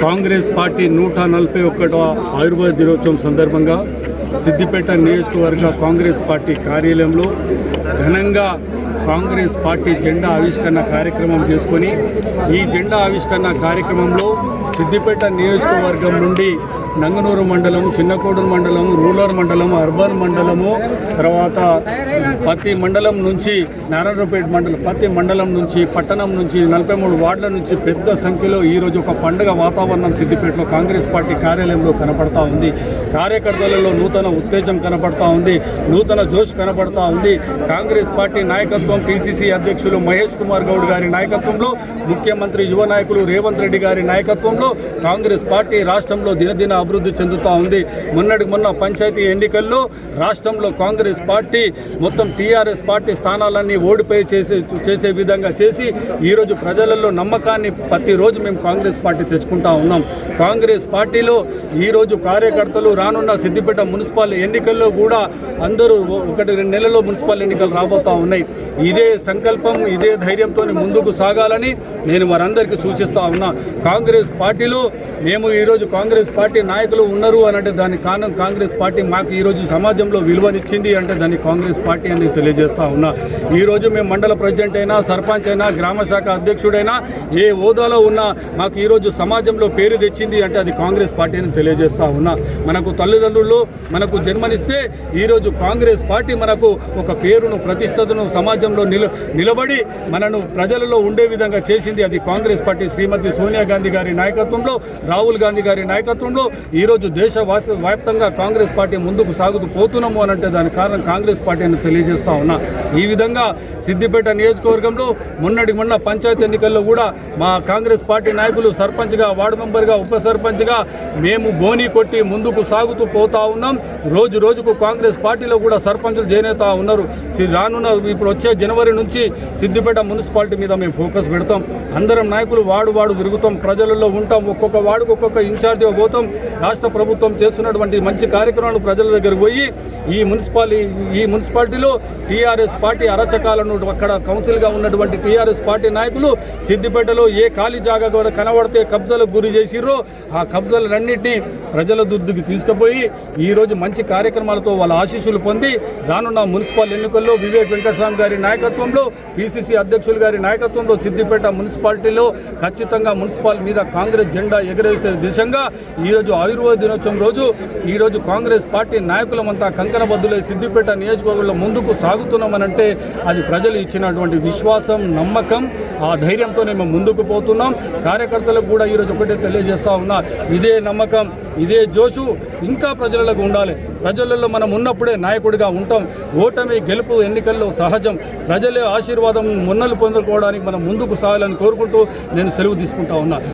Congress party నూట నలభై ఒకటవ ఆయుర్వేద దినోత్సవం సందర్భంగా సిద్దిపేట నియోజకవర్గ కాంగ్రెస్ పార్టీ కార్యాలయంలో ఘనంగా కాంగ్రెస్ పార్టీ జెండా ఆవిష్కరణ కార్యక్రమం చేసుకొని ఈ జెండా ఆవిష్కరణ కార్యక్రమంలో సిద్దిపేట నియోజకవర్గం నుండి నంగనూరు మండలం చిన్నకోడూరు మండలం రూరల్ మండలం అర్బన్ మండలము తర్వాత ప్రతి మండలం నుంచి నారాయణపేట మండలం ప్రతి మండలం నుంచి పట్టణం నుంచి నలభై మూడు వార్డుల నుంచి పెద్ద సంఖ్యలో ఈరోజు ఒక పండుగ వాతావరణం సిద్దిపేటలో కాంగ్రెస్ పార్టీ కార్యాలయంలో కనపడతా ఉంది. కార్యకర్తలలో నూతన ఉత్తేజం కనపడతా ఉంది. నూతన జోష్ కనపడతా ఉంది. కాంగ్రెస్ పార్టీ నాయకత్వం పిసిసి అధ్యక్షులు మహేష్ కుమార్ గౌడ్ గారి నాయకత్వంలో ముఖ్యమంత్రి యువ నాయకులు రేవంత్ రెడ్డి గారి నాయకత్వంలో కాంగ్రెస్ పార్టీ రాష్ట్రంలో దినదిన అభివృద్ధి చెందుతూ ఉంది. మొన్నటి మొన్న పంచాయతీ ఎన్నికల్లో రాష్ట్రంలో కాంగ్రెస్ పార్టీ మొత్తం టీఆర్ఎస్ పార్టీ స్థానాలన్నీ ఓడిపోయి చేసే చేసే విధంగా చేసి ఈరోజు ప్రజలలో నమ్మకాన్ని ప్రతిరోజు మేము కాంగ్రెస్ పార్టీ తెచ్చుకుంటా ఉన్నాం. కాంగ్రెస్ పార్టీలో ఈరోజు కార్యకర్తలు రానున్న సిద్దిపేట మున్సిపల్ ఎన్నికల్లో కూడా అందరూ ఒకటి రెండు నెలల్లో మున్సిపల్ ఎన్నికలు రాబోతా ఉన్నాయి. ఇదే సంకల్పం ఇదే ధైర్యంతో ముందుకు సాగాలని నేను వారందరికీ సూచిస్తూ ఉన్నా. కాంగ్రెస్ పార్టీలో మేము ఈరోజు కాంగ్రెస్ పార్టీ నాయకులు ఉన్నారు అని అంటే దానికి కారణం కాంగ్రెస్ పార్టీ మాకు ఈరోజు సమాజంలో విలువనిచ్చింది అంటే దాన్ని కాంగ్రెస్ పార్టీ అని తెలియజేస్తా ఉన్నా. ఈరోజు మేము మండల ప్రెసిడెంట్ అయినా సర్పంచ్ అయినా గ్రామ శాఖ అధ్యక్షుడైనా ఏ హోదాలో ఉన్నా మాకు ఈరోజు సమాజంలో పేరు తెచ్చింది అంటే అది కాంగ్రెస్ పార్టీ అని తెలియజేస్తూ ఉన్నా. మనకు తల్లిదండ్రులు మనకు జన్మనిస్తే ఈరోజు కాంగ్రెస్ పార్టీ మనకు ఒక పేరును ప్రతిష్టతను సమాజంలో నిల నిలబడి మనను ప్రజలలో ఉండే విధంగా చేసింది అది కాంగ్రెస్ పార్టీ శ్రీమతి సోనియా గాంధీ గారి నాయకత్వంలో రాహుల్ గాంధీ గారి నాయకత్వంలో. ఈరోజు దేశ వ్యాప్తంగా కాంగ్రెస్ పార్టీ ముందుకు సాగుతూ పోతున్నాము అని అంటే దాని కారణం కాంగ్రెస్ పార్టీ అని తెలియజేస్తా ఉన్నా. ఈ విధంగా సిద్దిపేట నియోజకవర్గంలో మొన్నటి మొన్న పంచాయతీ ఎన్నికల్లో కూడా మా కాంగ్రెస్ పార్టీ నాయకులు సర్పంచ్గా వార్డు మెంబర్గా ఉప సర్పంచ్గా మేము బోని కొట్టి ముందుకు సాగుతూ పోతా ఉన్నాం. రోజు రోజుకు కాంగ్రెస్ పార్టీలో కూడా సర్పంచులు చేనేతా ఉన్నారు. రానున్న ఇప్పుడు వచ్చే జనవరి నుంచి సిద్దిపేట మున్సిపాలిటీ మీద మేము ఫోకస్ పెడతాం. అందరం నాయకులు వాడు వాడు తిరుగుతాం. ప్రజలలో ఉంటాం. ఒక్కొక్క వార్డుకు ఒక్కొక్క ఇన్ఛార్జిగా పోతాం. రాష్ట్ర ప్రభుత్వం చేస్తున్నటువంటి మంచి కార్యక్రమాలు ప్రజల దగ్గరకు పోయి ఈ మున్సిపాలిటీ ఈ మున్సిపాలిటీలో టీఆర్ఎస్ పార్టీ అరచకాలను అక్కడ కౌన్సిల్గా ఉన్నటువంటి టీఆర్ఎస్ పార్టీ నాయకులు సిద్దిపేటలో ఏ ఖాళీ జాగా కూడా కనబడితే కబ్జాలకు గురి చేసిర్రో ఆ కబ్జాలన్నింటినీ ప్రజల దుద్దుకి తీసుకుపోయి ఈరోజు మంచి కార్యక్రమాలతో వాళ్ళ ఆశీస్సులు పొంది రానున్న మున్సిపల్ ఎన్నికల్లో వివేక్ వెంకటస్వామి గారి నాయకత్వంలో పిసిసి అధ్యక్షులు గారి నాయకత్వంలో సిద్దిపేట మున్సిపాలిటీలో ఖచ్చితంగా మున్సిపాల్ మీద కాంగ్రెస్ జెండా ఎగరేసే దిశగా ఈరోజు ఆయుర్వేద దినోత్సవం రోజు ఈరోజు కాంగ్రెస్ పార్టీ నాయకులమంతా కంకణబద్దులై సిద్దిపేట నియోజకవర్గంలో ముందుకు సాగుతున్నామనంటే అది ప్రజలు ఇచ్చినటువంటి విశ్వాసం నమ్మకం ఆ ధైర్యంతోనే మేము ముందుకు పోతున్నాం. కార్యకర్తలకు కూడా ఈరోజు ఒకటే తెలియజేస్తా ఉన్నా ఇదే నమ్మకం. ఇదే జోషు ఇంకా ప్రజలకు ఉండాలి. ప్రజలలో మనం ఉన్నప్పుడే నాయకుడిగా ఉంటాం. ఓటమి గెలుపు ఎన్నికల్లో సహజం. ప్రజలే ఆశీర్వాదం మున్నలు పొందుకోవడానికి మనం ముందుకు సాగాలని కోరుకుంటూ నేను సెలవు తీసుకుంటా ఉన్నా.